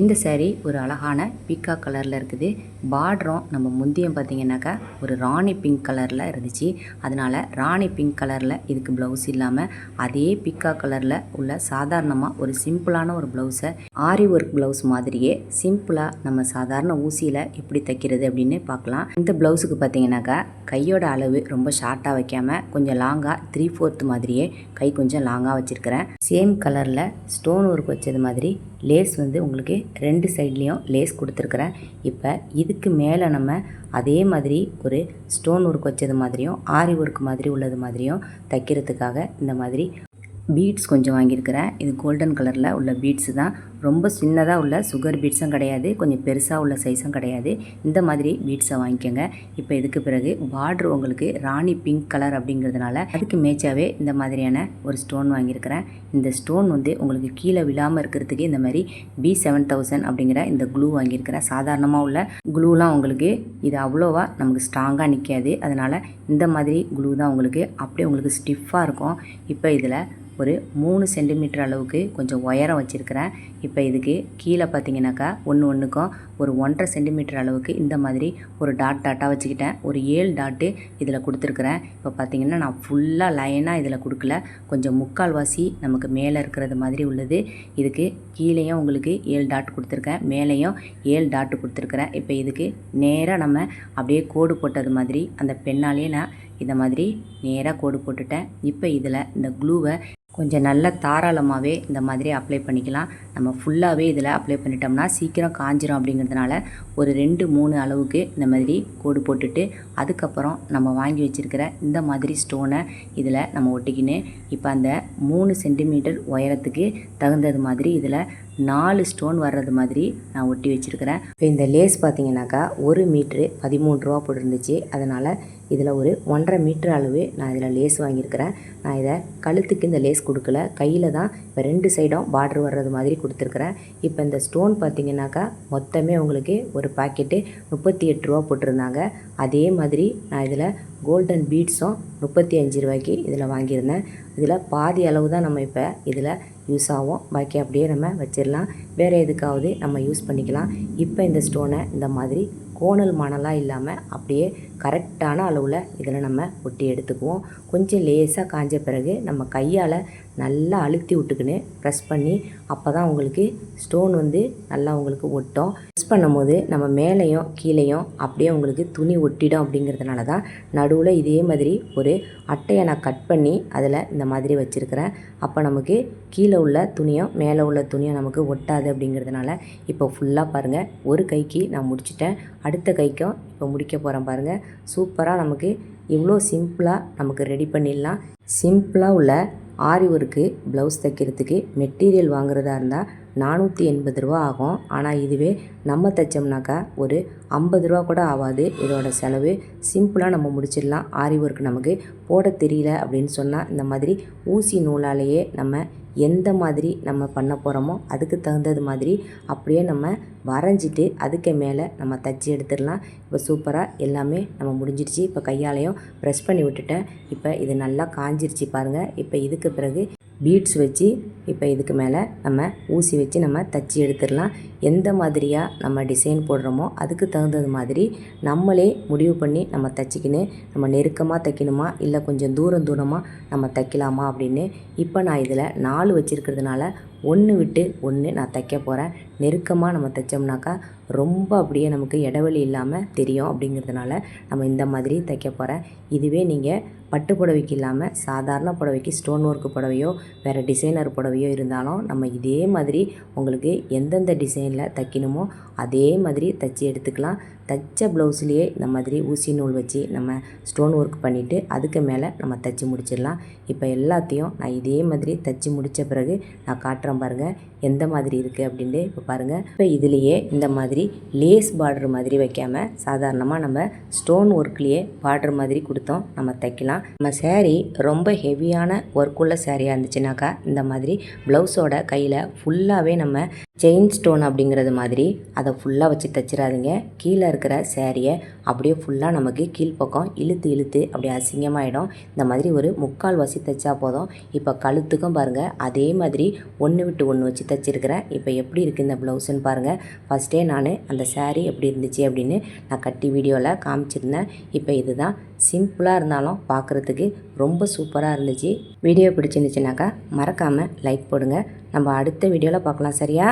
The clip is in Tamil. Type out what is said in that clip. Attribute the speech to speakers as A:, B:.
A: இந்த சேரீ ஒரு அழகான பீக்கா கலரில் இருக்குது. பார்டரும் நம்ம முந்தியம் பார்த்திங்கனாக்கா ஒரு ராணி பிங்க் கலரில் இருந்துச்சு. அதனால் ராணி பிங்க் கலரில் இதுக்கு ப்ளவுஸ் இல்லாமல் அதே பீக்கா கலரில் உள்ள சாதாரணமாக ஒரு சிம்பிளான ஒரு ப்ளவுஸை ஆரி ஒர்க் ப்ளவுஸ் மாதிரியே சிம்பிளாக நம்ம சாதாரண ஊசியில் எப்படி தைக்கிறது அப்படின்னு பார்க்கலாம். இந்த ப்ளவுஸுக்கு பார்த்திங்கனாக்கா கையோட அளவு ரொம்ப ஷார்ட்டாக வைக்காமல் கொஞ்சம் லாங்காக த்ரீ ஃபோர்த் மாதிரியே கை கொஞ்சம் லாங்காக வச்சுருக்கிறேன். சேம் கலரில் ஸ்டோன் ஒர்க் வச்சது மாதிரி லேஸ் வந்து உங்களுக்கு ரெண்டு சைட்லேயும் லேஸ் கொடுத்துருக்குறேன். இப்போ இதுக்கு மேலே நம்ம அதே மாதிரி ஒரு ஸ்டோன் ஒர்க் வச்சது மாதிரியும் ஆரி ஒர்க் மாதிரி உள்ளது மாதிரியும் தைக்கிறதுக்காக இந்த மாதிரி பீட்ஸ் கொஞ்சம் வாங்கியிருக்கிறேன். இது கோல்டன் கலரில் உள்ள பீட்ஸு தான். ரொம்ப சின்னதாக உள்ள சுகர் பீட்ஸும் கிடையாது. கொஞ்சம் பெருசாக உள்ள சைஸும் கிடையாது. இந்த மாதிரி பீட்ஸை வாங்கிக்கோங்க. இப்போ இதுக்கு பிறகு பார்ட்ரு உங்களுக்கு ராணி பிங்க் கலர் அப்படிங்கிறதுனால அதுக்கு மேட்சாகவே இந்த மாதிரியான ஒரு ஸ்டோன் வாங்கியிருக்கிறேன். இந்த ஸ்டோன் வந்து உங்களுக்கு கீழே விழாமல் இருக்கிறதுக்கு இந்த மாதிரி பி செவன் தௌசண்ட் அப்படிங்கிற இந்த க்ளூ வாங்கியிருக்கிறேன். சாதாரணமாக உள்ள க்ளூலாம் உங்களுக்கு இது அவ்வளோவா நமக்கு ஸ்ட்ராங்காக நிற்காது அதனால் இந்த மாதிரி க்ளூ தான் உங்களுக்கு அப்படியே உங்களுக்கு ஸ்டிஃபாக இருக்கும். இப்போ இதில் ஒரு மூணு சென்டிமீட்டர் அளவுக்கு கொஞ்சம் உயரம் வச்சுருக்கிறேன். இப்போ இதுக்கு கீழே பார்த்தீங்கன்னாக்கா ஒன்று ஒன்றுக்கும் ஒரு ஒன்றரை சென்டிமீட்டர் அளவுக்கு இந்த மாதிரி ஒரு டாட் டாட்டாக வச்சுக்கிட்டேன். ஒரு ஏழு டாட்டு இதில் கொடுத்துருக்குறேன். இப்போ பார்த்தீங்கன்னா நான் ஃபுல்லாக லைனாக இதில் கொடுக்கல. கொஞ்சம் முக்கால்வாசி நமக்கு மேலே இருக்கிறது மாதிரி உள்ளது. இதுக்கு கீழேயும் உங்களுக்கு ஏழு டாட் கொடுத்துருக்கேன். மேலேயும் ஏழு டாட்டு கொடுத்துருக்குறேன். இப்போ இதுக்கு நேராக நம்ம அப்படியே கோடு போட்டது மாதிரி அந்த பெண்ணாலேயே நான் இந்த மாதிரி நேராக கோடு போட்டுட்டேன். இப்போ இதில் இந்த க்ளூவை கொஞ்சம் நல்ல தாராளமாகவே இந்த மாதிரி அப்ளை பண்ணிக்கலாம். நம்ம ஃபுல்லாகவே இதில் அப்ளை பண்ணிட்டோம்னா சீக்கிரம் காஞ்சிரும் அப்படிங்கிறதுனால ஒரு ரெண்டு மூணு அளவுக்கு இந்த மாதிரி கோடு போட்டுட்டு அதுக்கப்புறம் நம்ம வாங்கி வச்சுருக்கிற இந்த மாதிரி ஸ்டோனை இதில் நம்ம ஒட்டிக்கின்னு இப்போ அந்த மூணு சென்டிமீட்டர் உயரத்துக்கு தகுந்தது மாதிரி இதில் நாலு ஸ்டோன் வர்றது மாதிரி நான் ஒட்டி வச்சுருக்கிறேன். இப்போ இந்த லேஸ் பார்த்தீங்கன்னாக்கா ஒரு மீட்ரு பதிமூணு ரூபா போட்டிருந்துச்சு. அதனால் இதில் ஒரு ஒன்றரை மீட்டர் அளவு நான் இதில் லேஸ் வாங்கியிருக்கிறேன். நான் இதை கழுத்துக்கு இந்த லேஸ் கொடுக்கல. கையில் தான் இப்போ ரெண்டு சைடும் பார்டர் வர்றது மாதிரி கொடுத்துருக்குறேன். இப்போ இந்த ஸ்டோன் பார்த்தீங்கன்னாக்கா மொத்தமே உங்களுக்கு ஒரு பாக்கெட்டு முப்பத்தி எட்டு ரூபா போட்டிருந்தாங்க. அதே மாதிரி நான் இதில் கோல்டன் பீட்ஸும் முப்பத்தி அஞ்சு ரூபாய்க்கு இதில் வாங்கியிருந்தேன். இதில் பாதி அளவு தான் நம்ம இப்போ இதில் யூஸ் ஆகும். பாக்கி அப்படியே நம்ம வச்சிடலாம். வேறு எதுக்காவது நம்ம யூஸ் பண்ணிக்கலாம். இப்போ இந்த ஸ்டோனை இந்த மாதிரி கோணல் மணலாக இல்லாமல் அப்படியே கரெக்டான அளவில் இதில் நம்ம ஒட்டி எடுத்துக்குவோம். கொஞ்சம் லேசாக காஞ்ச பிறகு நம்ம கையால் நல்லா அழுத்தி விட்டுக்கின்னு ப்ரெஸ் பண்ணி அப்போ தான் உங்களுக்கு ஸ்டோன் வந்து நல்லா உங்களுக்கு ஒட்டும். ப்ரெஸ் பண்ணும்போது நம்ம மேலேயும் கீழேயும் அப்படியே உங்களுக்கு துணி ஒட்டிடும் அப்படிங்கிறதுனால தான் நடுவில் இதே மாதிரி ஒரு அட்டையை நான் கட் பண்ணி அதில் இந்த மாதிரி வச்சுருக்கிறேன். அப்போ நமக்கு கீழே உள்ள துணியும் மேலே உள்ள துணியும் நமக்கு ஒட்டாது அப்படிங்கிறதுனால இப்போ ஃபுல்லாக பாருங்கள் ஒரு கைக்கு நான் முடிச்சிட்டேன். அடுத்த கைக்கும் இப்போ முடிக்க போகிறேன் பாருங்கள் சூப்பராக நமக்கு இவ்வளோ சிம்பிளாக நமக்கு ரெடி பண்ணிடலாம். சிம்பிளாக உள்ள ஆரி ஒர்க்கு ப்ளவுஸ் தைக்கிறதுக்கு மெட்டீரியல் வாங்குறதா இருந்தால் நானூற்றி எண்பது ரூபா ஆகும். ஆனால் இதுவே நம்ம தைச்சோம்னாக்கா ஒரு ஐம்பது ரூபா கூட ஆகாது இதோட செலவு சிம்பிளாக நம்ம முடிச்சிடலாம். ஆரி ஒர்க் நமக்கு போட தெரியல அப்படின்னு சொன்னால் இந்த மாதிரி ஊசி நூலாலேயே நம்ம எந்த மாதிரி நம்ம பண்ண போகிறோமோ அதுக்கு தகுந்தது மாதிரி அப்படியே நம்ம வரைஞ்சிட்டு அதுக்கு மேலே நம்ம தச்சு எடுத்துடலாம். இப்போ சூப்பராக எல்லாமே நம்ம முடிஞ்சிடுச்சு இப்போ கையாலையும் ப்ரெஸ் பண்ணி விட்டுட்டேன். இப்போ இது நல்லா காஞ்சிருச்சு பாருங்கள் இப்போ இதுக்கு பிறகு பீட்ஸ் வச்சு இப்போ இதுக்கு மேலே நம்ம ஊசி வச்சு நம்ம தச்சு எடுத்துடலாம். எந்த மாதிரியாக நம்ம டிசைன் போடுறோமோ அதுக்கு தகுந்தது மாதிரி நம்மளே முடிவு பண்ணி நம்ம தைச்சிக்கின்னு நம்ம நெருக்கமாக தைக்கணுமா? இல்லை கொஞ்சம் தூரம் தூரமாக நம்ம தைக்கலாமா அப்படின்னு இப்போ நான் இதில் நாலு வச்சுருக்கிறதுனால ஒன்று விட்டு ஒன்று நான் தைக்க போகிறேன் நெருக்கமாக நம்ம தைச்சோம்னாக்கா ரொம்ப அப்படியே நமக்கு இடைவெளி இல்லாமல் தெரியும் அப்படிங்கிறதுனால நம்ம இந்த மாதிரி தைக்க போகிறேன் இதுவே நீங்கள் பட்டு புடவைக்கு இல்லாமல் சாதாரண புடவைக்கு ஸ்டோன் ஒர்க்கு புடவையோ வேறு டிசைனர் புடவையோ இருந்தாலும் நம்ம இதே மாதிரி உங்களுக்கு எந்தெந்த டிசைனில் தைக்கணுமோ அதே மாதிரி தைச்சி எடுத்துக்கலாம். தைச்ச ப்ளவுஸ்லேயே இந்த மாதிரி ஊசி நூல் வச்சு நம்ம ஸ்டோன் ஒர்க் பண்ணிவிட்டு அதுக்கு மேலே நம்ம தைச்சி முடிச்சிடலாம். இப்போ எல்லாத்தையும் நான் இதே மாதிரி தைச்சி முடித்த பிறகு நான் காட்டுறேன் பாருங்கள் எந்த மாதிரி இருக்குது அப்படின்ட்டு இப்போ பாருங்கள் இப்போ இதுலேயே இந்த மாதிரி லேஸ் பார்டர் மாதிரி வைக்காமல் சாதாரணமாக நம்ம ஸ்டோன் ஒர்க்லேயே பார்டர் மாதிரி கொடுத்தோம். நம்ம தைக்கலாம். நம்ம சேரீ ரொம்ப ஹெவியான ஒர்க்குள்ள சேரீயாக இருந்துச்சுனாக்கா இந்த மாதிரி ப்ளவுஸோட கையில் ஃபுல்லாகவே நம்ம செயின் ஸ்டோன் அப்படிங்கிறது மாதிரி அதை ஃபுல்லாக வச்சு தைச்சிடாதீங்க. கீழே இருக்கிற சேரீயை அப்படியே ஃபுல்லாக நமக்கு கீழ்ப்பக்கம் இழுத்து இழுத்து அப்படியே அசிங்கமாகிடும் இந்த மாதிரி ஒரு முக்கால் வசி தைச்சா போதும். இப்போ கழுத்துக்கும் பாருங்கள் அதே மாதிரி ஒன்று விட்டு ஒன்று வச்சு தைச்சிருக்கிறேன். இப்போ எப்படி இருக்குது இந்த ப்ளவுஸுன்னு பாருங்கள் ஃபஸ்ட்டே நான் அந்த சேரீ எப்படி இருந்துச்சு அப்படின்னு நான் கட்டி வீடியோவில் காமிச்சிருந்தேன். இப்போ இதுதான். சிம்பிளாக இருந்தாலும் பார்க்குறதுக்கு ரொம்ப சூப்பராக இருந்துச்சு. வீடியோ பிடிச்சிருந்துச்சுனாக்கா மறக்காமல் லைக் போடுங்க. நம்ம அடுத்த வீடியோவில் பார்க்கலாம் சரியா?